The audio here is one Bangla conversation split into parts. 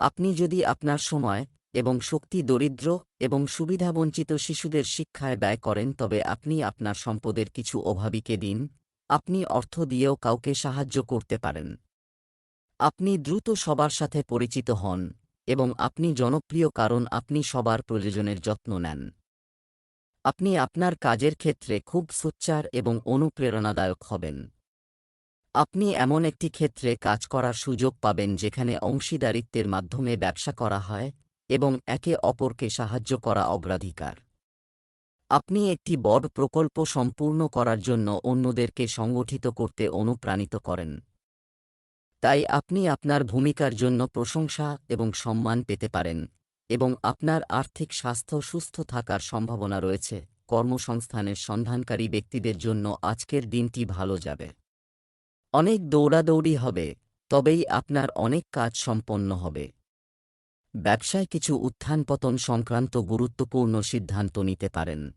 আপনি যদি আপনার সময় এবং শক্তি দরিদ্র এবং সুবিধাবঞ্চিত শিশুদের শিক্ষায় ব্যয় করেন, তবে আপনি আপনার সম্পদের কিছু অভাবীকে দিন। আপনি অর্থ দিয়েও কাউকে সাহায্য করতে পারেন। আপনি দ্রুত সবার সাথে পরিচিত হন এবং আপনি জনপ্রিয় কারণ আপনি সবার প্রয়োজনের যত্ন নেন। আপনি আপনার কাজের ক্ষেত্রে খুব সোচ্চার এবং অনুপ্রেরণাদায়ক হবেন। আপনি এমন একটি ক্ষেত্রে কাজ করার সুযোগ পাবেন যেখানে অংশীদারিত্বের মাধ্যমে ব্যবসা করা হয় এবং একে অপরকে সাহায্য করা অগ্রাধিকার। আপনি একটি বড় প্রকল্প সম্পূর্ণ করার জন্য অন্যদেরকে সংগঠিত করতে অনুপ্রাণিত করেন। তাই আপনি আপনার ভূমিকার জন্য প্রশংসা এবং সম্মান পেতে পারেন এবং আপনার আর্থিক স্বাস্থ্য সুস্থ থাকার সম্ভাবনা রয়েছে। কর্মসংস্থানের সন্ধানকারী ব্যক্তিদের জন্য আজকের দিনটি ভালো যাবে। অনেক দৌড়াদৌড়ি হবে, তবেই আপনার অনেক কাজ সম্পন্ন হবে। ব্যবসায় কিছু উত্থান পতন সংক্রান্ত গুরুত্বপূর্ণ সিদ্ধান্ত নিতে পারেন।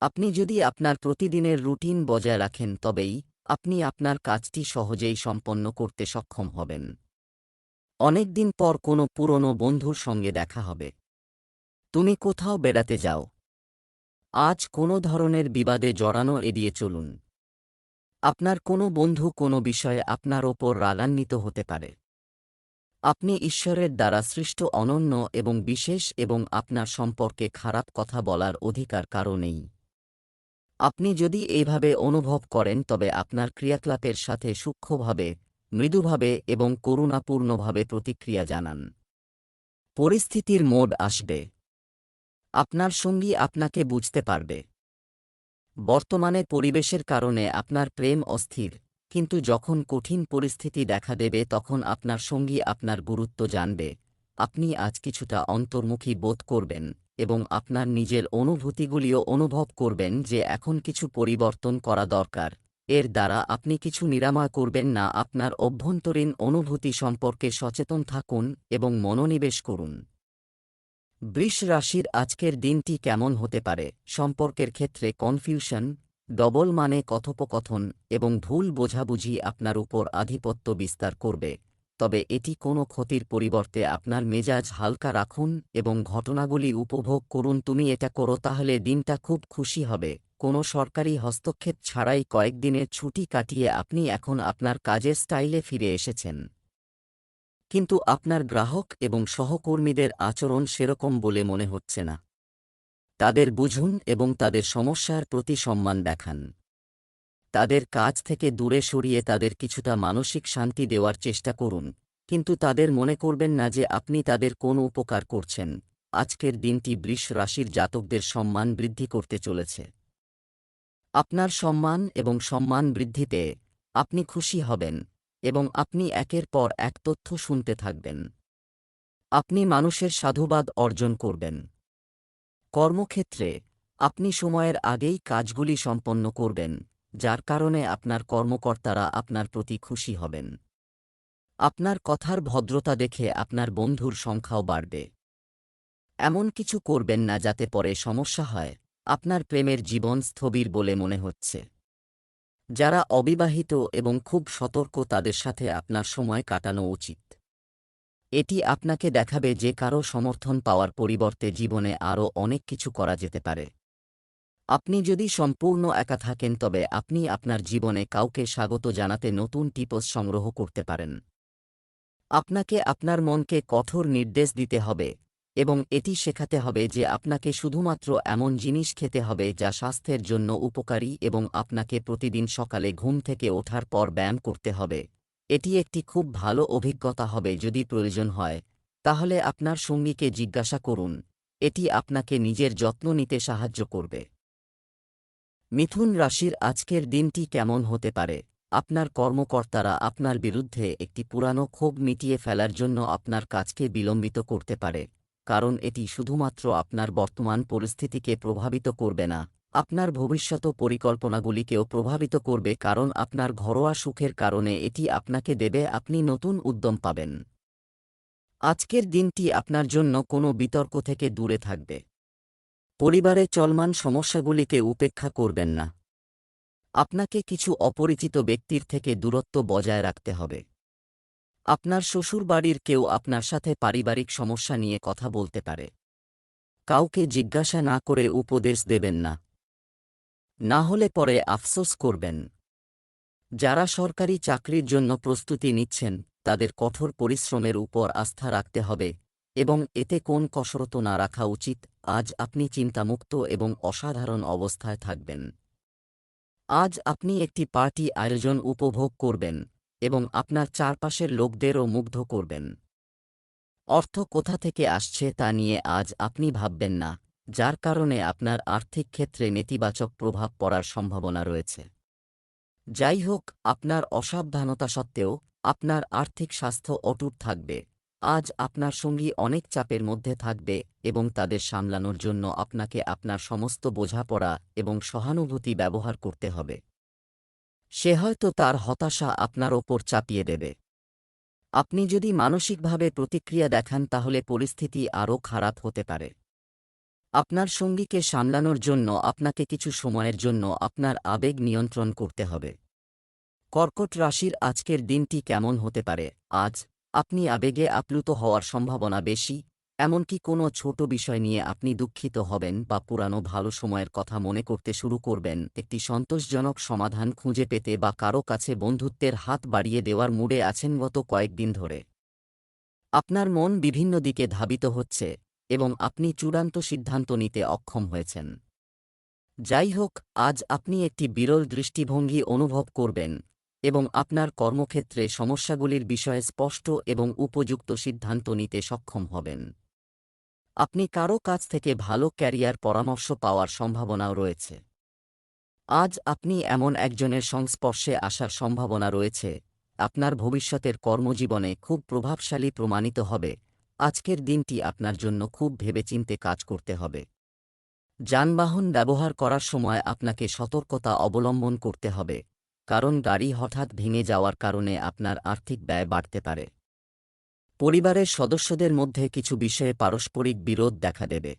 আপনি যদি আপনার প্রতিদিনের রুটিন বজায় রাখেন, তবেই আপনি আপনার কাজটি সহজেই সম্পন্ন করতে সক্ষম হবেন। অনেকদিন পর কোনো পুরনো বন্ধুর সঙ্গে দেখা হবে। তুমি কোথাও বেড়াতে যাও। আজ কোনো ধরনের বিবাদে জড়ানো এড়িয়ে চলুন। আপনার কোনো বন্ধু কোনো বিষয়ে আপনার ওপর রাগান্বিত হতে পারে। আপনি ঈশ্বরের দ্বারা সৃষ্ট অনন্য এবং বিশেষ এবং আপনার সম্পর্কে খারাপ কথা বলার অধিকার কারও নেই। আপনি যদি এইভাবে অনুভব করেন, তবে আপনার ক্রিয়াকলাপের সাথে সূক্ষ্মভাবে, মৃদুভাবে এবং করুণাপূর্ণভাবে প্রতিক্রিয়া জানান। পরিস্থিতির মোড আসবে। আপনার সঙ্গী আপনাকে বুঝতে পারবে। বর্তমানে পরিবেশের কারণে আপনার প্রেম অস্থির, কিন্তু যখন কঠিন পরিস্থিতি দেখা দেবে তখন আপনার সঙ্গী আপনার গুরুত্ব জানবে। আপনি আজ কিছুটা অন্তর্মুখী বোধ করবেন এবং আপনার নিজের অনুভূতিগুলিও অনুভব করবেন যে এখন কিছু পরিবর্তন করা দরকার। এর দ্বারা আপনি কিছু নিরাময় করবেন না, আপনার অভ্যন্তরীণ অনুভূতি সম্পর্কে সচেতন থাকুন এবং মনোনিবেশ করুন। বৃষ রাশির আজকের দিনটি কেমন হতে পারে? সম্পর্কের ক্ষেত্রে কনফিউশন ডবল মানে কথোপকথন এবং ভুল বোঝাবুঝি আপনার উপর আধিপত্য বিস্তার করবে। তবে এটি কোনো ক্ষতির পরিবর্তে আপনার মেজাজ হালকা রাখুন এবং ঘটনাগুলি উপভোগ করুন। তুমি এটা করো তাহলে দিনটা খুব খুশি হবে। কোনো সরকারি হস্তক্ষেপ ছাড়াই কয়েকদিনের ছুটি কাটিয়ে আপনি এখন আপনার কাজের স্টাইলে ফিরে এসেছেন। কিন্তু আপনার গ্রাহক এবং সহকর্মীদের আচরণ সেরকম বলে মনে হচ্ছে না। তাদের বুঝুন এবং তাদের সমস্যার প্রতি সম্মান দেখান। তাদের কাজ থেকে দূরে সরিয়ে তাদের কিছুটা মানসিক শান্তি দেওয়ার চেষ্টা করুন, কিন্তু তাদের মনে করবেন না যে আপনি তাদের কোনো উপকার করছেন। আজকের দিনটি বৃষ রাশির জাতকদের সম্মান বৃদ্ধি করতে চলেছে। আপনার সম্মান এবং সম্মান বৃদ্ধিতে আপনি খুশি হবেন। এবং আপনি একের পর এক তথ্য শুনতে থাকবেন। আপনি মানুষের সাধুবাদ অর্জন করবেন। কর্মক্ষেত্রে, আপনি সময়ের আগেই কাজগুলি সম্পন্ন করবেন, যার কারণে আপনার কর্মকর্তারা আপনার প্রতি খুশি হবেন। আপনার কথার ভদ্রতা দেখে আপনার বন্ধুর সংখ্যাও বাড়বে। এমন কিছু করবেন না যাতে পরে সমস্যা হয়। আপনার প্রেমের জীবন স্থবির বলে মনে হচ্ছে। যারা অবিবাহিত এবং খুব সতর্ক তাদের সাথে আপনার সময় কাটানো উচিত। এটি আপনাকে দেখাবে যে কারও সমর্থন পাওয়ার পরিবর্তে জীবনে আরও অনেক কিছু করা যেতে পারে। আপনি যদি সম্পূর্ণ একা থাকেন, তবে আপনি আপনার জীবনে কাউকে স্বাগত জানাতে নতুন টিপস সংগ্রহ করতে পারেন। আপনাকে আপনার মনকে কঠোর নির্দেশ দিতে হবে। এবং এটি শেখাতে হবে যে আপনাকে শুধুমাত্র এমন জিনিস খেতে হবে যা স্বাস্থ্যের জন্য উপকারী এবং আপনাকে প্রতিদিন সকালে ঘুম থেকে ওঠার পর ব্যায়াম করতে হবে। এটি একটি খুব ভালো অভিজ্ঞতা হবে যদি প্রয়োজন হয়। তাহলে আপনার সঙ্গীকে জিজ্ঞাসা করুন। এটি আপনাকে নিজের যত্ন নিতে সাহায্য করবে। মিথুন রাশির আজকের দিনটি কেমন হতে পারে? আপনার কর্মকর্তারা আপনার বিরুদ্ধে একটি পুরানো ক্ষোভ মিটিয়ে ফেলার জন্য আপনার কাজকে বিলম্বিত করতে পারে। কারণ এটি শুধুমাত্র আপনার বর্তমান পরিস্থিতিকে প্রভাবিত করবে না, আপনার ভবিষ্যৎ পরিকল্পনাগুলিকেও প্রভাবিত করবে কারণ আপনার ঘরোয়া সুখের কারণে এটি আপনাকে দেবে, আপনি নতুন উদ্যম পাবেন। আজকের দিনটি আপনার জন্য কোনো বিতর্ক থেকে দূরে থাকবে। পরিবারে চলমান সমস্যাগুলিকে উপেক্ষা করবেন না। আপনাকে কিছু অপরিচিত ব্যক্তির থেকে দূরত্ব বজায় রাখতে হবে। আপনার শ্বশুরবাড়ির কেউ আপনার সাথে পারিবারিক সমস্যা নিয়ে কথা বলতে পারে। কাউকে জিজ্ঞাসা না করে উপদেশ দেবেন না। না হলে পরে আফসোস করবেন। যারা সরকারি চাকরির জন্য প্রস্তুতি নিচ্ছেন, তাদের কঠোর পরিশ্রমের উপর আস্থা রাখতে হবে এবং এতে কোন কসরত না রাখা উচিত, আজ আপনি চিন্তামুক্ত এবং অসাধারণ অবস্থায় থাকবেন। আজ আপনি একটি পার্টি আয়োজন উপভোগ করবেন। এবং আপনার চারপাশের লোকদেরও মুগ্ধ করবেন। অর্থ কোথা থেকে আসছে তা নিয়ে আজ আপনি ভাববেন না, যার কারণে আপনার আর্থিক ক্ষেত্রে নেতিবাচক প্রভাব পড়ার সম্ভাবনা রয়েছে। যাই হোক, আপনার অসাবধানতা সত্ত্বেও আপনার আর্থিক স্বাস্থ্য অটুট থাকবে। আজ আপনার সঙ্গী অনেক চাপের মধ্যে থাকবে এবং তাদের সামলানোর জন্য আপনাকে আপনার সমস্ত বোঝাপড়া এবং সহানুভূতি ব্যবহার করতে হবে। সে হয়তো তার হতাশা আপনার ওপর চাপিয়ে দেবে। আপনি যদি মানসিকভাবে প্রতিক্রিয়া দেখান তাহলে পরিস্থিতি আরও খারাপ হতে পারে। আপনার সঙ্গীকে সামলানোর জন্য, আপনাকে কিছু সময়ের জন্য আপনার আবেগ নিয়ন্ত্রণ করতে হবে। কর্কট রাশির আজকের দিনটি কেমন হতে পারে? আজ আপনি আবেগে আপ্লুত হওয়ার সম্ভাবনা বেশি এমনকি কোনো ছোট বিষয় নিয়ে আপনি দুঃখিত হবেন বা পুরানো ভালো সময়ের কথা মনে করতে শুরু করবেন। একটি সন্তোষজনক সমাধান খুঁজে পেতে বা কারও কাছে বন্ধুত্বের হাত বাড়িয়ে দেওয়ার মুডে আছেন গত কয়েকদিন ধরে। আপনার মন বিভিন্ন দিকে ধাবিত হচ্ছে এবং আপনি চূড়ান্ত সিদ্ধান্ত নিতে অক্ষম হয়েছেন। যাই হোক, আজ আপনি একটি বিরল দৃষ্টিভঙ্গি অনুভব করবেন এবং আপনার কর্মক্ষেত্রে সমস্যাগুলির বিষয়ে স্পষ্ট এবং উপযুক্ত সিদ্ধান্ত নিতে সক্ষম হবেন। আপনি কারও কাছ থেকে ভালো ক্যারিয়ার পরামর্শ পাওয়ার সম্ভাবনাও রয়েছে। আজ আপনি এমন একজনের সংস্পর্শে আসার সম্ভাবনা রয়েছে, আপনার ভবিষ্যতের কর্মজীবনে খুব প্রভাবশালী প্রমাণিত হবে, আজকের দিনটি আপনার জন্য খুব ভেবেচিন্তে কাজ করতে হবে। যানবাহন ব্যবহার করার সময় আপনাকে সতর্কতা অবলম্বন করতে হবে, কারণ গাড়ি হঠাৎ ভেঙে যাওয়ার কারণে আপনার আর্থিক ব্যয় বাড়তে পারে। পরিবারের সদস্যদের মধ্যে কিছু বিষয়ে পারস্পরিক বিরোধ দেখা দেবে।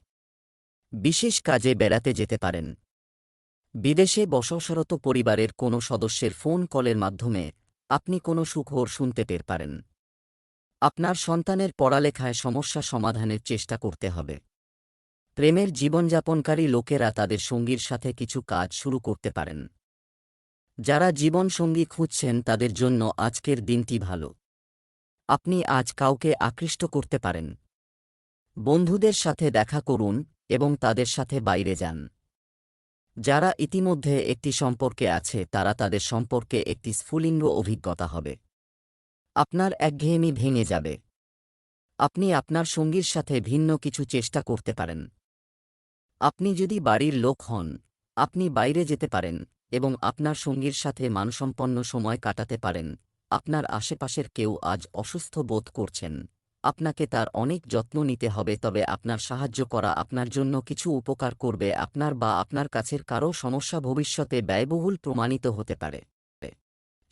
বিশেষ কাজে বেড়াতে যেতে পারেন। বিদেশে বসবাসরত পরিবারের কোনো সদস্যের ফোন কলের মাধ্যমে আপনি কোনো সুখবর শুনতে পের পারেন। আপনার সন্তানের পড়ালেখায় সমস্যা সমাধানের চেষ্টা করতে হবে। প্রেমের জীবনযাপনকারী লোকেরা তাদের সঙ্গীর সাথে কিছু কাজ শুরু করতে পারেন। যারা জীবনসঙ্গী খুঁজছেন তাদের জন্য আজকের দিনটি ভালো। আপনি আজ কাউকে আকৃষ্ট করতে পারেন। বন্ধুদের সাথে দেখা করুন এবং তাদের সাথে বাইরে যান। যারা ইতিমধ্যে একটি সম্পর্কে আছে, তারা তাদের সম্পর্কে একটি স্ফুলিঙ্গ অভিজ্ঞতা হবে। আপনার একঘেয়েমি ভেঙে যাবে। আপনি আপনার সঙ্গীর সাথে ভিন্ন কিছু চেষ্টা করতে পারেন। আপনি যদি বাড়ির লোক হন, আপনি বাইরে যেতে পারেন এবং আপনার সঙ্গীর সাথে মানসম্পন্ন সময় কাটাতে পারেন। আপনার আশেপাশের কেউ আজ অসুস্থ বোধ করছেন। আপনাকে তার অনেক যত্ন নিতে হবে, তবে আপনার সাহায্য করা আপনার জন্য কিছু উপকার করবে, আপনার বা আপনার কাছের কারও সমস্যা ভবিষ্যতে ব্যয়বহুল প্রমাণিত হতে পারে।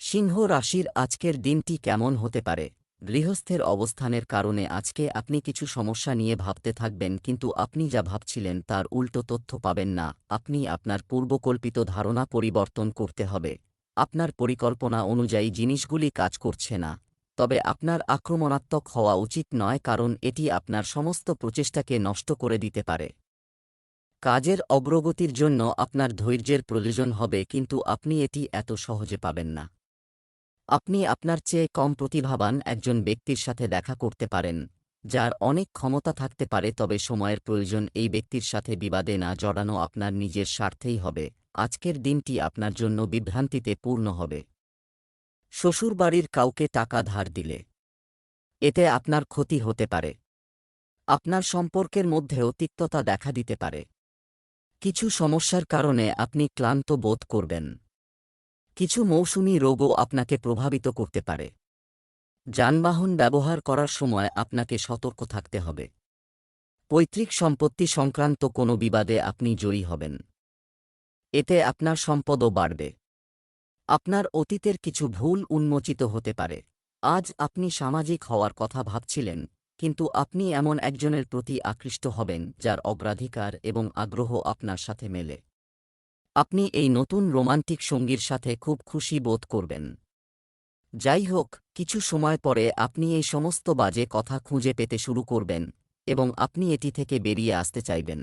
সিংহ রাশির আজকের দিনটি কেমন হতে পারে? গৃহস্থের অবস্থানের কারণে আজকে আপনি কিছু সমস্যা নিয়ে ভাবতে থাকবেন, কিন্তু আপনি যা ভাবছিলেন তার উল্টো তথ্য পাবেন না। আপনি আপনার পূর্বকল্পিত ধারণা পরিবর্তন করতে হবে। আপনার পরিকল্পনা অনুযায়ী জিনিসগুলি কাজ করছে না। তবে আপনার আক্রমণাত্মক হওয়া উচিত নয় কারণ এটি আপনার সমস্ত প্রচেষ্টাকে নষ্ট করে দিতে পারে। কাজের অগ্রগতির জন্য আপনার ধৈর্যের প্রয়োজন হবে কিন্তু আপনি এটি এত সহজে পাবেন না। আপনি আপনার চেয়ে কম প্রতিভাবান একজন ব্যক্তির সাথে দেখা করতে পারেন, যার অনেক ক্ষমতা থাকতে পারে তবে সময়ের প্রয়োজন এই ব্যক্তির সাথে বিবাদে না জড়ানো আপনার নিজের স্বার্থেই হবে। আজকের দিনটি আপনার জন্য বিভ্রান্তিতে পূর্ণ হবে। শ্বশুরবাড়ির কাউকে টাকা ধার দিলে। এতে আপনার ক্ষতি হতে পারে। আপনার সম্পর্কের মধ্যেও তিক্ততা দেখা দিতে পারে। কিছু সমস্যার কারণে আপনি ক্লান্ত বোধ করবেন। কিছু মৌসুমি রোগও আপনাকে প্রভাবিত করতে পারে। যানবাহন ব্যবহার করার সময় আপনাকে সতর্ক থাকতে হবে। পৈতৃক সম্পত্তি সংক্রান্ত কোনো বিবাদে আপনি জয়ী হবেন। এতে আপনার সম্পদও বাড়বে। আপনার অতীতের কিছু ভুল উন্মোচিত হতে পারে। আজ আপনি সামাজিক হওয়ার কথা ভাবছিলেন, কিন্তু আপনি এমন একজনের প্রতি আকৃষ্ট হবেন, যার অগ্রাধিকার এবং আগ্রহ আপনার সাথে মেলে। আপনি এই নতুন রোমান্টিক সঙ্গীর সাথে খুব খুশি বোধ করবেন। যাই হোক, কিছু সময় পরে আপনি এই সমস্ত বাজে কথা খুঁজে পেতে শুরু করবেন এবং আপনি এটি থেকে বেরিয়ে আসতে চাইবেন।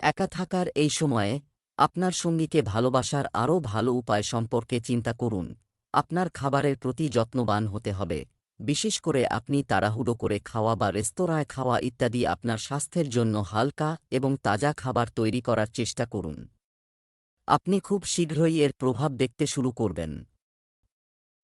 একা থাকার এই সময়ে আপনার সঙ্গীকে ভালোবাসার আরও ভালো উপায় সম্পর্কে চিন্তা করুন। আপনার খাবারের প্রতি যত্নবান হতে হবে। বিশেষ করে আপনি তাড়াহুড়ো করে খাওয়া বা রেস্তোরাঁয় খাওয়া ইত্যাদি আপনার স্বাস্থ্যের জন্য হালকা এবং তাজা খাবার তৈরি করার চেষ্টা করুন। আপনি খুব শীঘ্রই এর প্রভাব দেখতে শুরু করবেন।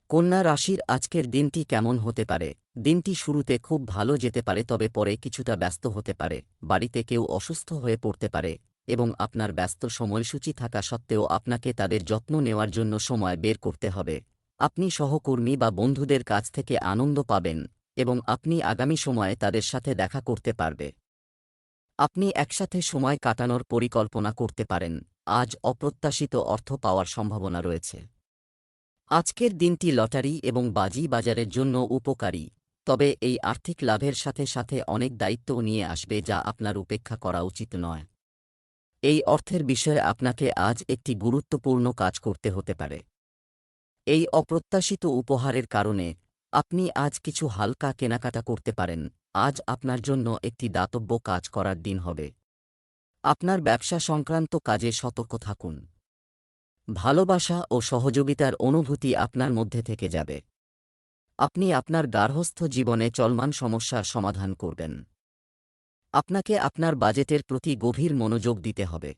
কন্যা রাশির আজকের দিনটি কেমন হতে পারে? দিনটি শুরুতে খুব ভালো যেতে পারে, তবে পরে কিছুটা ব্যস্ত হতে পারে। বাড়িতে কেউ অসুস্থ হয়ে পড়তে পারে। এবং আপনার ব্যস্ত সময়সূচি থাকা সত্ত্বেও আপনাকে তাদের যত্ন নেওয়ার জন্য সময় বের করতে হবে। আপনি সহকর্মী বা বন্ধুদের কাছ থেকে আনন্দ পাবেন এবং আপনি আগামী সময়ে তাদের সাথে দেখা করতে পারবে। আপনি একসাথে সময় কাটানোর পরিকল্পনা করতে পারেন। আজ অপ্রত্যাশিত অর্থ পাওয়ার সম্ভাবনা রয়েছে। আজকের দিনটি লটারি এবং বাজি বাজারের জন্য উপকারী, তবে এই আর্থিক লাভের সাথে সাথে অনেক দায়িত্বও নিয়ে আসবে যা আপনার উপেক্ষা করা উচিত নয়। এই অর্থের বিষয়ে আপনাকে আজ একটি গুরুত্বপূর্ণ কাজ করতে হতে পারে। এই অপ্রত্যাশিত উপহারের কারণে আপনি আজ কিছু হালকা কেনাকাটা করতে পারেন। আজ আপনার জন্য একটি দাতব্য কাজ করার দিন হবে। আপনার ব্যবসা সংক্রান্ত কাজে সতর্ক থাকুন। ভালোবাসা ও সহযোগিতার অনুভূতি আপনার মধ্যে থেকে যাবে। আপনি আপনার গার্হস্থ্য জীবনে চলমান সমস্যার সমাধান করবেন। আপনাকে আপনার বাজেটের প্রতি গভীর মনোযোগ দিতে হবে।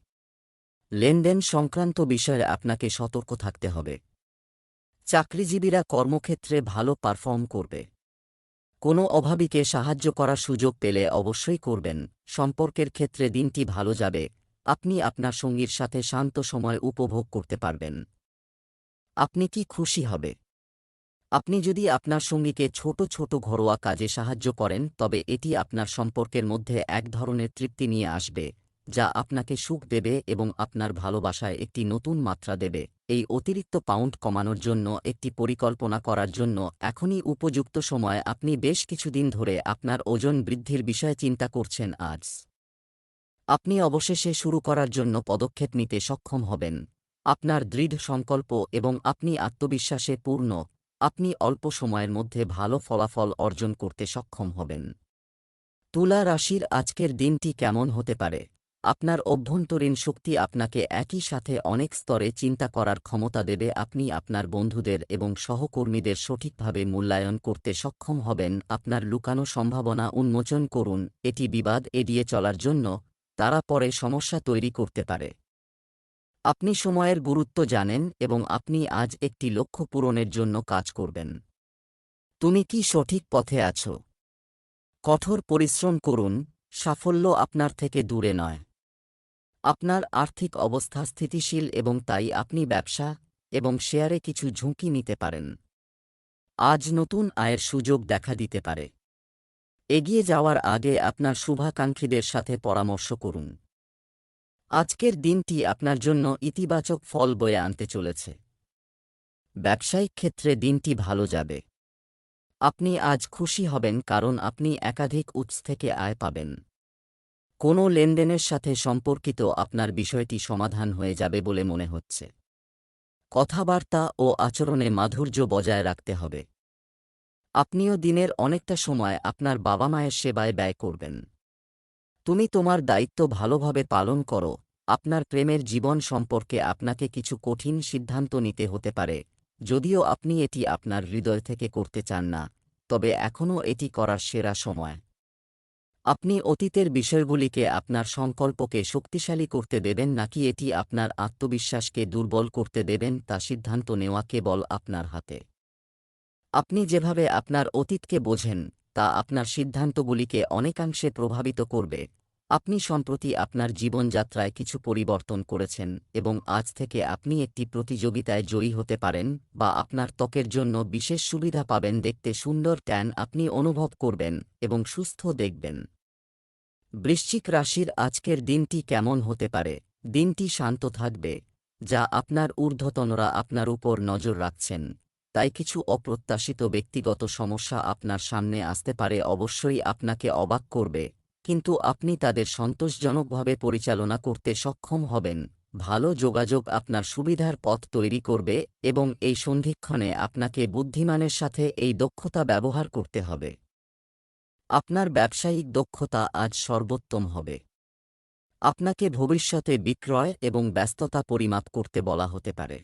লেনদেন সংক্রান্ত বিষয়ে আপনাকে সতর্ক থাকতে হবে। চাকরিজীবীরা কর্মক্ষেত্রে ভালো পারফর্ম করবে। কোনো অভাবীকে সাহায্য করার সুযোগ পেলে অবশ্যই করবেন। সম্পর্কের ক্ষেত্রে দিনটি ভালো যাবে। আপনি আপনার সঙ্গীর সাথে শান্ত সময় উপভোগ করতে পারবেন। আপনি কি খুশি হবে? আপনি যদি আপনার সঙ্গীকে ছোট ছোট ঘরোয়া কাজে সাহায্য করেন, তবে এটি আপনার সম্পর্কের মধ্যে এক ধরনের তৃপ্তি নিয়ে আসবে, যা আপনাকে সুখ দেবে এবং আপনার ভালোবাসায় একটি নতুন মাত্রা দেবে। এই অতিরিক্ত পাউন্ড কমানোর জন্য একটি পরিকল্পনা করার জন্য এখনই উপযুক্ত সময় আপনি বেশ কিছুদিন ধরে আপনার ওজন বৃদ্ধির বিষয়ে চিন্তা করছেন আজ। আপনি অবশেষে শুরু করার জন্য পদক্ষেপ নিতে সক্ষম হবেন। আপনার দৃঢ় সংকল্প এবং আপনি আত্মবিশ্বাসে পূর্ণ। আপনি অল্প সময়ের মধ্যে ভালো ফলাফল অর্জন করতে সক্ষম হবেন। তুলা রাশির আজকের দিনটি কেমন হতে পারে? আপনার অভ্যন্তরীণ শক্তি আপনাকে একই সাথে অনেক স্তরে চিন্তা করার ক্ষমতা দেবে। আপনি আপনার বন্ধুদের এবং সহকর্মীদের সঠিকভাবে মূল্যায়ন করতে সক্ষম হবেন। আপনার লুকানো সম্ভাবনা উন্মোচন করুন। এটি বিবাদ এড়িয়ে চলার জন্য তারা পরে সমস্যা তৈরি করতে পারে। আপনি সময়ের গুরুত্ব জানেন এবং আপনি আজ একটি লক্ষ্য পূরণের জন্য কাজ করবেন। তুমি কি সঠিক পথে আছো? কঠোর পরিশ্রম করুন, সাফল্য আপনার থেকে দূরে নয়। আপনার আর্থিক অবস্থা স্থিতিশীল এবং তাই আপনি ব্যবসা এবং শেয়ারে কিছু ঝুঁকি নিতে পারেন। আজ নতুন আয়ের সুযোগ দেখা দিতে পারে। এগিয়ে যাওয়ার আগে আপনার শুভাকাঙ্ক্ষীদের সাথে পরামর্শ করুন। আজকের দিনটি আপনার জন্য ইতিবাচক ফল বয়ে আনতে চলেছে। ব্যবসায়িক ক্ষেত্রে দিনটি ভালো যাবে। আপনি আজ খুশি হবেন কারণ আপনি একাধিক উৎস থেকে আয় পাবেন। কোনো লেনদেনের সাথে সম্পর্কিত আপনার বিষয়টি সমাধান হয়ে যাবে বলে মনে হচ্ছে। কথাবার্তা ও আচরণে মাধুর্য বজায় রাখতে হবে। আপনিও দিনের অনেকটা সময় আপনার বাবা মায়ের সেবায় ব্যয় করবেন। তুমি তোমার দায়িত্ব ভালোভাবে পালন করো, আপনার প্রেমের জীবন সম্পর্কে আপনাকে কিছু কঠিন সিদ্ধান্ত নিতে হতে পারে, যদিও আপনি এটি আপনার হৃদয় থেকে করতে চান না, তবে এখনও এটি করার সেরা সময়। আপনি অতীতের বিষয়গুলিকে আপনার সংকল্পকে শক্তিশালী করতে দেবেন নাকি এটি আপনার আত্মবিশ্বাসকে দুর্বল করতে দেবেন তা সিদ্ধান্ত নেওয়া কেবল আপনার হাতে। আপনি যেভাবে আপনার অতীতকে বোঝেন, তা আপনার সিদ্ধান্তগুলিকে অনেকাংশে প্রভাবিত করবে। আপনি সম্প্রতি আপনার জীবনযাত্রায় কিছু পরিবর্তন করেছেন এবং আজ থেকে আপনি একটি প্রতিযোগিতায় জয়ী হতে পারেন বা আপনার ত্বকের জন্য বিশেষ সুবিধা পাবেন দেখতে সুন্দর ট্যান আপনি অনুভব করবেন এবং সুস্থ দেখবেন। বৃশ্চিক রাশির আজকের দিনটি কেমন হতে পারে? দিনটি শান্ত থাকবে, যা আপনার ঊর্ধ্বতনরা আপনার উপর নজর রাখছেন, তাই কিছু অপ্রত্যাশিত ব্যক্তিগত সমস্যা আপনার সামনে আসতে পারে, অবশ্যই আপনাকে অবাক করবে। কিন্তু আপনি তাদের সন্তোষজনকভাবে পরিচালনা করতে সক্ষম হবেন। ভালো যোগাযোগ আপনার সুবিধার পথ তৈরি করবে এবং এই সন্ধিক্ষণে আপনাকে বুদ্ধিমানের সাথে এই দক্ষতা ব্যবহার করতে হবে। আপনার ব্যবসায়িক দক্ষতা আজ সর্বোত্তম হবে। আপনাকে ভবিষ্যতে বিক্রয় এবং ব্যস্ততা পরিমাপ করতে বলা হতে পারে।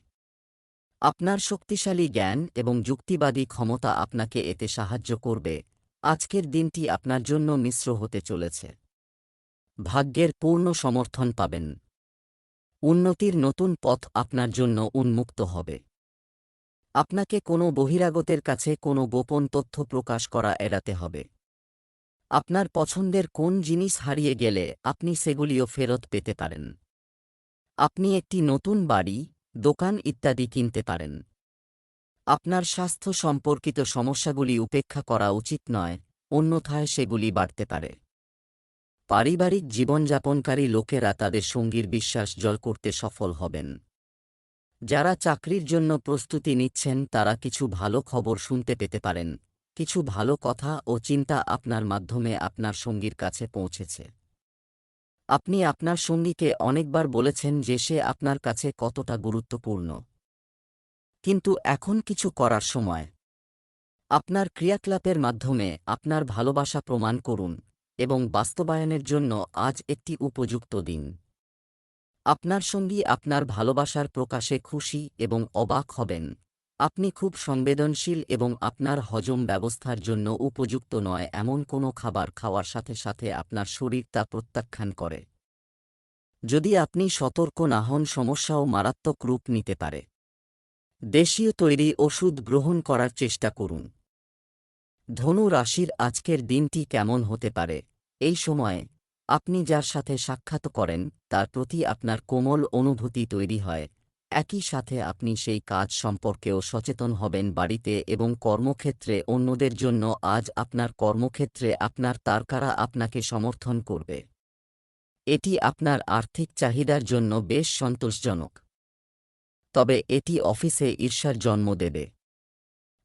আপনার শক্তিশালী জ্ঞান এবং যুক্তিবাদী ক্ষমতা আপনাকে এতে সাহায্য করবে। আজকের দিনটি আপনার জন্য মিশ্র হতে চলেছে। ভাগ্যের পূর্ণ সমর্থন পাবেন। উন্নতির নতুন পথ আপনার জন্য উন্মুক্ত হবে। আপনাকে কোনো বহিরাগতের কাছে কোনো গোপন তথ্য প্রকাশ করা এড়াতে হবে। আপনার পছন্দের কোন জিনিস হারিয়ে গেলে আপনি সেগুলিও ফেরত পেতে পারেন। আপনি একটি নতুন বাড়ি, দোকান ইত্যাদি কিনতে পারেন। আপনার স্বাস্থ্য সম্পর্কিত সমস্যাগুলি উপেক্ষা করা উচিত নয়, অন্যথায় সেগুলি বাড়তে পারে। পারিবারিক জীবনযাপনকারী লোকেরা তাদের সঙ্গীর বিশ্বাস জল করতে সফল হবেন। যারা চাকরির জন্য প্রস্তুতি নিচ্ছেন, তারা কিছু ভালো খবর শুনতে পেতে পারেন, কিছু ভালো কথা ও চিন্তা আপনার মাধ্যমে আপনার সঙ্গীর কাছে পৌঁছেছে। আপনি আপনার সঙ্গীকে অনেকবার বলেছেন যে সে আপনার কাছে কতটা গুরুত্বপূর্ণ। কিন্তু এখন কিছু করার সময়। আপনার ক্রিয়াকলাপের মাধ্যমে আপনার ভালোবাসা প্রমাণ করুন এবং বাস্তবায়নের জন্য আজ একটি উপযুক্ত দিন। আপনার সঙ্গী আপনার ভালোবাসার প্রকাশে খুশি এবং অবাক হবেন। আপনি খুব সংবেদনশীল এবং আপনার হজম ব্যবস্থার জন্য উপযুক্ত নয় এমন কোনো খাবার খাওয়ার সাথে সাথে আপনার শরীর তা প্রত্যাখ্যান করে। যদি আপনি সতর্ক না হন সমস্যাও মারাত্মক রূপ নিতে পারে। দেশীয় তৈরি ওষুধ গ্রহণ করার চেষ্টা করুন। ধনু রাশির আজকের দিনটি কেমন হতে পারে? এই সময়ে আপনি যার সাথে সাক্ষাৎ করেন, তার প্রতি আপনার কোমল অনুভূতি তৈরি হয়। একই সাথে আপনি সেই কাজ সম্পর্কেও সচেতন হবেন বাড়িতে এবং কর্মক্ষেত্রে অন্যদের জন্য আজ আপনার কর্মক্ষেত্রে আপনার তারকারা আপনাকে সমর্থন করবে। এটি আপনার আর্থিক চাহিদার জন্য বেশ সন্তোষজনক। তবে এটি অফিসে ঈর্ষার জন্ম দেবে।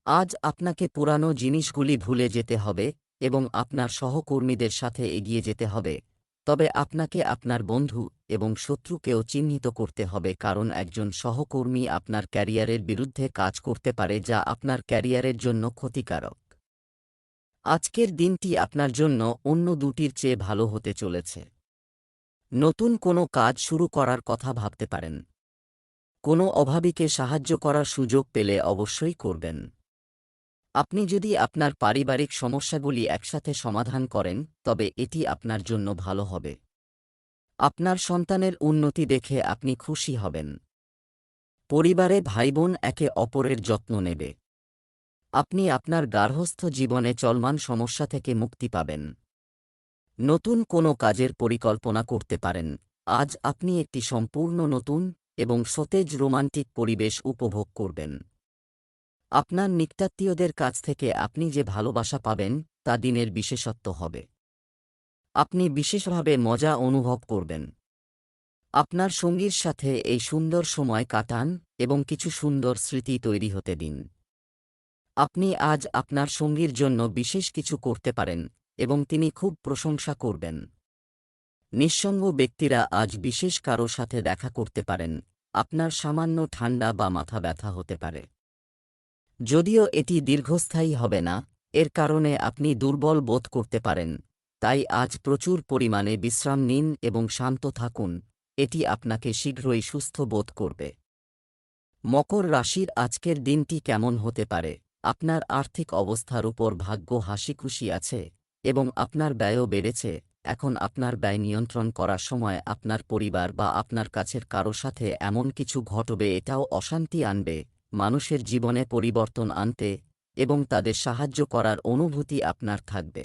আজ আপনাকে পুরানো জিনিসগুলি ভুলে যেতে হবে এবং আপনার সহকর্মীদের সাথে এগিয়ে যেতে হবে, তবে আপনাকে আপনার বন্ধু এবং শত্রুকেও চিহ্নিত করতে হবে কারণ একজন সহকর্মী আপনার ক্যারিয়ারের বিরুদ্ধে কাজ করতে পারে যা আপনার ক্যারিয়ারের জন্য ক্ষতিকারক। আজকের দিনটি আপনার জন্য অন্য দুটির চেয়ে ভালো হতে চলেছে। নতুন কোনো কাজ শুরু করার কথা ভাবতে পারেন। কোনো অভাবীকে সাহায্য করার সুযোগ পেলে অবশ্যই করবেন। আপনি যদি আপনার পারিবারিক সমস্যাগুলি একসাথে সমাধান করেন, তবে এটি আপনার জন্য ভালো হবে। আপনার সন্তানের উন্নতি দেখে আপনি খুশি হবেন। পরিবারে ভাইবোন একে অপরের যত্ন নেবে। আপনি আপনার গার্হস্থ্য জীবনে চলমান সমস্যা থেকে মুক্তি পাবেন। নতুন কোনো কাজের পরিকল্পনা করতে পারেন। আজ আপনি একটি সম্পূর্ণ নতুন এবং সতেজ রোমান্টিক পরিবেশ উপভোগ করবেন। আপনার নিকটাত্মীয়দের কাছ থেকে আপনি যে ভালোবাসা পাবেন, তা দিনের বিশেষত্ব হবে। আপনি বিশেষভাবে মজা অনুভব করবেন। আপনার সঙ্গীর সাথে এই সুন্দর সময় কাটান এবং কিছু সুন্দর স্মৃতি তৈরি হতে দিন। আপনি আজ আপনার সঙ্গীর জন্য বিশেষ কিছু করতে পারেন এবং তিনি খুব প্রশংসা করবেন। নিঃসঙ্গ ব্যক্তিরা আজ বিশেষ কারও সাথে দেখা করতে পারেন। আপনার সামান্য ঠান্ডা বা মাথা ব্যথা হতে পারে। যদিও এটি দীর্ঘস্থায়ী হবে না, এর কারণে আপনি দুর্বল বোধ করতে পারেন। তাই আজ প্রচুর পরিমাণে বিশ্রাম নিন এবং শান্ত থাকুন, এটি আপনাকে শীঘ্রই সুস্থ বোধ করবে। মকর রাশির আজকের দিনটি কেমন হতে পারে? আপনার আর্থিক অবস্থার উপর ভাগ্য হাসিখুশি আছে এবং আপনার ব্যয়ও বেড়েছে। এখন আপনার ব্যয় নিয়ন্ত্রণ করার সময় আপনার পরিবার বা আপনার কাছের কারও সাথে এমন কিছু ঘটবে, এটাও অশান্তি আনবে। মানুষের জীবনে পরিবর্তন আনতে এবং তাদের সাহায্য করার অনুভূতি আপনার থাকবে।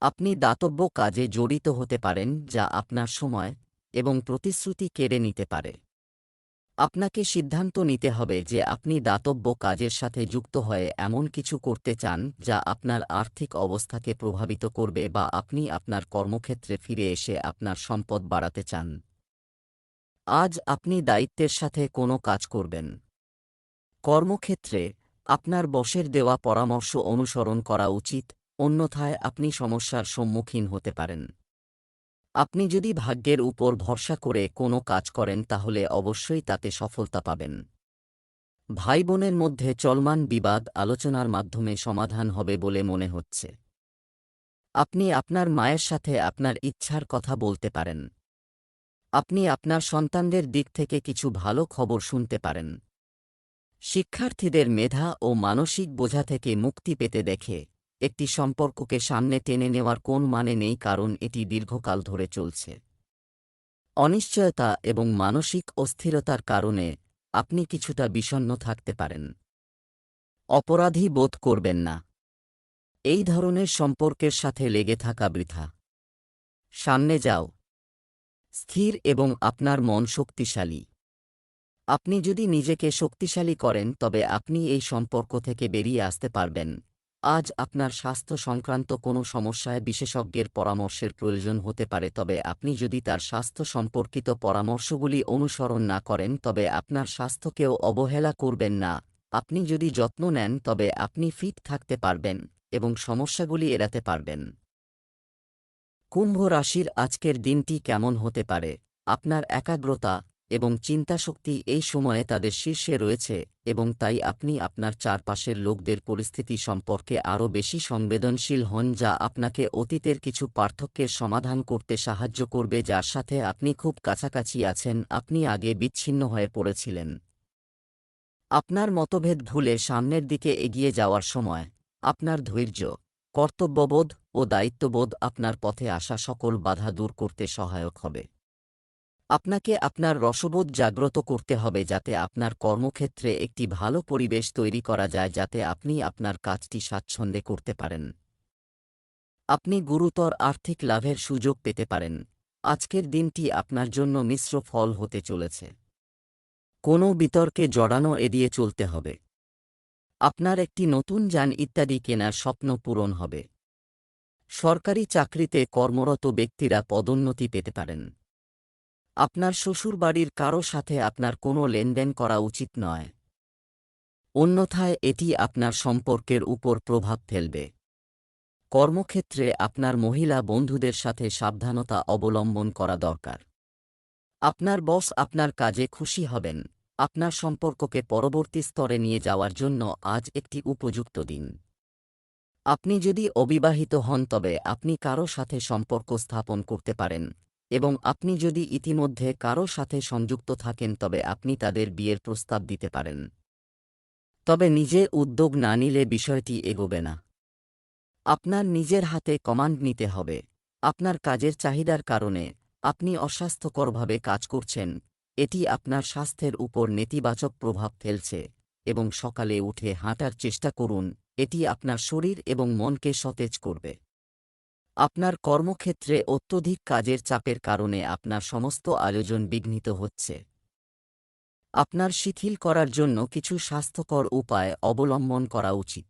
আপনি দাতব্য কাজে জড়িত হতে পারেন, যা আপনার সময় এবং প্রতিশ্রুতি কেড়ে নিতে পারে। আপনাকে সিদ্ধান্ত নিতে হবে যে আপনি দাতব্য কাজের সাথে যুক্ত হয়ে এমন কিছু করতে চান যা আপনার আর্থিক অবস্থাকে প্রভাবিত করবে বা আপনি আপনার কর্মক্ষেত্রে ফিরে এসে আপনার সম্পদ বাড়াতে চান। আজ আপনি দায়িত্বের সাথে কোনো কাজ করবেন। কর্মক্ষেত্রে আপনার বসের দেওয়া পরামর্শ অনুসরণ করা উচিত, অন্যথায় আপনি সমস্যার সম্মুখীন হতে পারেন। আপনি যদি ভাগ্যের উপর ভরসা করে কোনো কাজ করেন, তাহলে অবশ্যই তাতে সফলতা পাবেন। ভাই বোনের মধ্যে চলমান বিবাদ আলোচনার মাধ্যমে সমাধান হবে বলে মনে হচ্ছে। আপনি আপনার মায়ের সাথে আপনার ইচ্ছার কথা বলতে পারেন। আপনি আপনার সন্তানদের দিক থেকে কিছু ভালো খবর শুনতে পারেন। শিক্ষার্থীদের মেধা ও মানসিক বোঝা থেকে মুক্তি পেতে দেখে একটি সম্পর্ককে সামনে টেনে নেওয়ার কোন মানে নেই, কারণ এটি দীর্ঘকাল ধরে চলছে। অনিশ্চয়তা এবং মানসিক অস্থিরতার কারণে আপনি কিছুটা বিষণ্ণ থাকতে পারেন। অপরাধী বোধ করবেন না। এই ধরনের সম্পর্কের সাথে লেগে থাকা বৃথা। সামনে যাও। স্থির এবং আপনার মন শক্তিশালী। আপনি যদি নিজেকে শক্তিশালী করেন, তবে আপনি এই সম্পর্ক থেকে বেরিয়ে আসতে পারবেন। আজ আপনার স্বাস্থ্য সংক্রান্ত কোনো সমস্যায় বিশেষজ্ঞের পরামর্শের প্রয়োজন হতে পারে, তবে আপনি যদি তার স্বাস্থ্য সম্পর্কিত পরামর্শগুলি অনুসরণ না করেন, তবে আপনার স্বাস্থ্যকেও অবহেলা করবেন না। আপনি যদি যত্ন নেন, তবে আপনি ফিট থাকতে পারবেন এবং সমস্যাগুলি এড়াতে পারবেন। কুম্ভ রাশির আজকের দিনটি কেমন হতে পারে? আপনার একাগ্রতা এবং চিন্তাশক্তি এই সময়ে তাদের শীর্ষে রয়েছে এবং তাই আপনি আপনার চারপাশের লোকদের পরিস্থিতি সম্পর্কে আরও বেশি সংবেদনশীল হন যা আপনাকে অতীতের কিছু পার্থক্যের সমাধান করতে সাহায্য করবে যার সাথে আপনি খুব কাছাকাছি আছেন, আপনি আগে বিচ্ছিন্ন হয়ে পড়েছিলেন। আপনার মতভেদ ভুলে সামনের দিকে এগিয়ে যাওয়ার সময় আপনার ধৈর্য, কর্তব্যবোধ ও দায়িত্ববোধ আপনার পথে আসা সকল বাধা দূর করতে সহায়ক হবে। আপনাকে আপনার রসবোধ জাগ্রত করতে হবে যাতে আপনার কর্মক্ষেত্রে একটি ভালো পরিবেশ তৈরি করা যায় যাতে আপনি আপনার কাজটি স্বাচ্ছন্দ্যে করতে পারেন। আপনি গুরুতর আর্থিক লাভের সুযোগ পেতে পারেন। আজকের দিনটি আপনার জন্য মিশ্র ফল হতে চলেছে। কোনো বিতর্কে জড়ানো এড়িয়ে চলতে হবে। আপনার একটি নতুন যান ইত্যাদি কেনার স্বপ্ন পূরণ হবে। সরকারি চাকরিতে কর্মরত ব্যক্তিরা পদোন্নতি পেতে পারেন। আপনার শ্বশুরবাড়ির কারও সাথে আপনার কোনো লেনদেন করা উচিত নয়। অন্যথায় এটি আপনার সম্পর্কের উপর প্রভাব ফেলবে। কর্মক্ষেত্রে আপনার মহিলা বন্ধুদের সাথে সাবধানতা অবলম্বন করা দরকার। আপনার বস আপনার কাজে খুশি হবেন। আপনার সম্পর্ককে পরবর্তী স্তরে নিয়ে যাওয়ার জন্য আজ একটি উপযুক্ত দিন। আপনি যদি অবিবাহিত হন তবে আপনি কারও সাথে সম্পর্ক স্থাপন করতে পারেন। এবং আপনি যদি ইতিমধ্যে কারও সাথে সংযুক্ত থাকেন, তবে আপনি তাদের বিয়ের প্রস্তাব দিতে পারেন। তবে নিজে উদ্যোগ না নিলে বিষয়টি এগোবে না। আপনার নিজের হাতে কমান্ড নিতে হবে। আপনার কাজের চাহিদার কারণে আপনি অস্বাস্থ্যকরভাবে কাজ করছেন। এটি আপনার স্বাস্থ্যের উপর নেতিবাচক প্রভাব ফেলছে এবং সকালে উঠে হাঁটার চেষ্টা করুন। এটি আপনার শরীর এবং মনকে সতেজ করবে। আপনার কর্মক্ষেত্রে অত্যধিক কাজের চাপের কারণে আপনার সমস্ত আয়োজন বিঘ্নিত হচ্ছে। আপনার শিথিল করার জন্য কিছু স্বাস্থ্যকর উপায় অবলম্বন করা উচিত।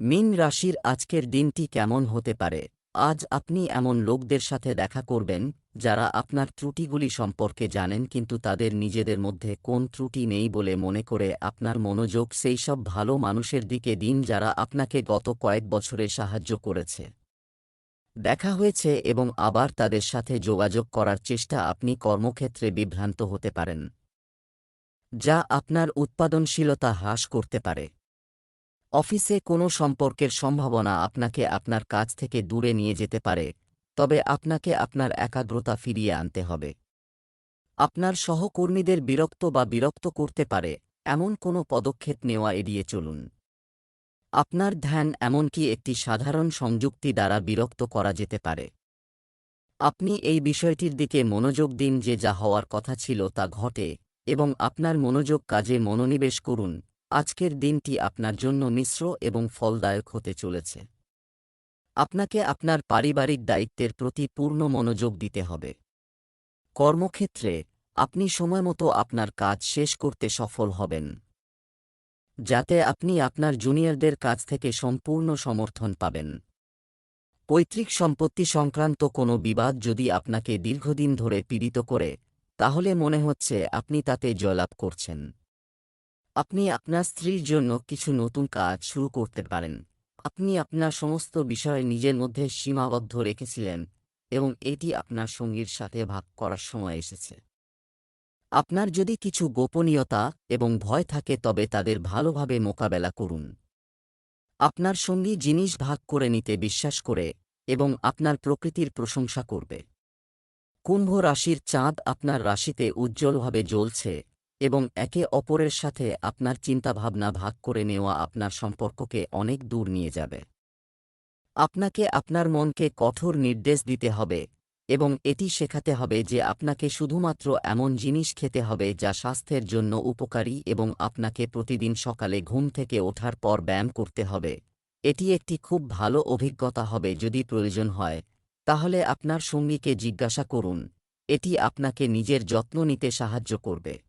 মিন রাশির আজকের দিনটি কেমন হতে পারে? আজ আপনি এমন লোকদের সাথে দেখা করবেন, যারা আপনার ত্রুটিগুলি সম্পর্কে জানেন কিন্তু তাদের নিজেদের মধ্যে কোন ত্রুটি নেই বলে মনে করে আপনার মনোযোগ সেই সব ভালো মানুষের দিকে দিন যারা আপনাকে গত কয়েক বছরে সাহায্য করেছে। দেখা হয়েছে এবং আবার তাদের সাথে যোগাযোগ করার চেষ্টা আপনি কর্মক্ষেত্রে বিভ্রান্ত হতে পারেন, যা আপনার উৎপাদনশীলতা হ্রাস করতে পারে। অফিসে কোনো সম্পর্কের সম্ভাবনা আপনাকে আপনার কাজ থেকে দূরে নিয়ে যেতে পারে, তবে আপনাকে আপনার একাগ্রতা ফিরিয়ে আনতে হবে। আপনার সহকর্মীদের বিরক্ত বা বিরক্ত করতে পারে, এমন কোনো পদক্ষেপ নেওয়া এড়িয়ে চলুন। আপনার ধ্যান এমনকি একটি সাধারণ সংযুক্তি দ্বারা বিরক্ত করা যেতে পারে। আপনি এই বিষয়টির দিকে মনোযোগ দিন যে যা হওয়ার কথা ছিল তা ঘটে এবং আপনার মনোযোগ কাজে মনোনিবেশ করুন। আজকের দিনটি আপনার জন্য মিশ্র এবং ফলদায়ক হতে চলেছে। আপনাকে আপনার পারিবারিক দায়িত্বের প্রতি পূর্ণ মনোযোগ দিতে হবে। কর্মক্ষেত্রে আপনি সময়মতো আপনার কাজ শেষ করতে সফল হবেন। যাতে আপনি আপনার জুনিয়রদের কাছ থেকে সম্পূর্ণ সমর্থন পাবেন। পৈতৃক সম্পত্তি সংক্রান্ত কোনো বিবাদ যদি আপনাকে দীর্ঘদিন ধরে পীড়িত করে, তাহলে মনে হচ্ছে আপনি তাতে জয়লাভ করছেন। আপনি আপনার স্ত্রীর জন্য কিছু নতুন কাজ শুরু করতে পারেন। আপনি আপনার সমস্ত বিষয় নিজের মধ্যে সীমাবদ্ধ রেখেছিলেন এবং এটি আপনার সঙ্গীর সাথে ভাগ করার সময় এসেছে। আপনার যদি কিছু গোপনীয়তা এবং ভয় থাকে তবে তাদের ভালোভাবে মোকাবেলা করুন। আপনার সঙ্গী জিনিস ভাগ করে নিতে বিশ্বাস করে এবং আপনার প্রকৃতির প্রশংসা করবে। কুম্ভ রাশির চাঁদ আপনার রাশিতে উজ্জ্বলভাবে জ্বলছে এবং একে অপরের সাথে আপনার চিন্তাভাবনা ভাগ করে নেওয়া আপনার সম্পর্ককে অনেক দূর নিয়ে যাবে। আপনাকে আপনার মনকে কঠোর নির্দেশ দিতে হবে এবং এটি শেখাতে হবে যে আপনাকে শুধুমাত্র এমন জিনিস খেতে হবে যা স্বাস্থ্যের জন্য উপকারী এবং আপনাকে প্রতিদিন সকালে ঘুম থেকে ওঠার পর ব্যায়াম করতে হবে। এটি একটি খুব ভালো অভিজ্ঞতা হবে যদি প্রয়োজন হয়। তাহলে আপনার সঙ্গীকে জিজ্ঞাসা করুন। এটি আপনাকে নিজের যত্ন নিতে সাহায্য করবে।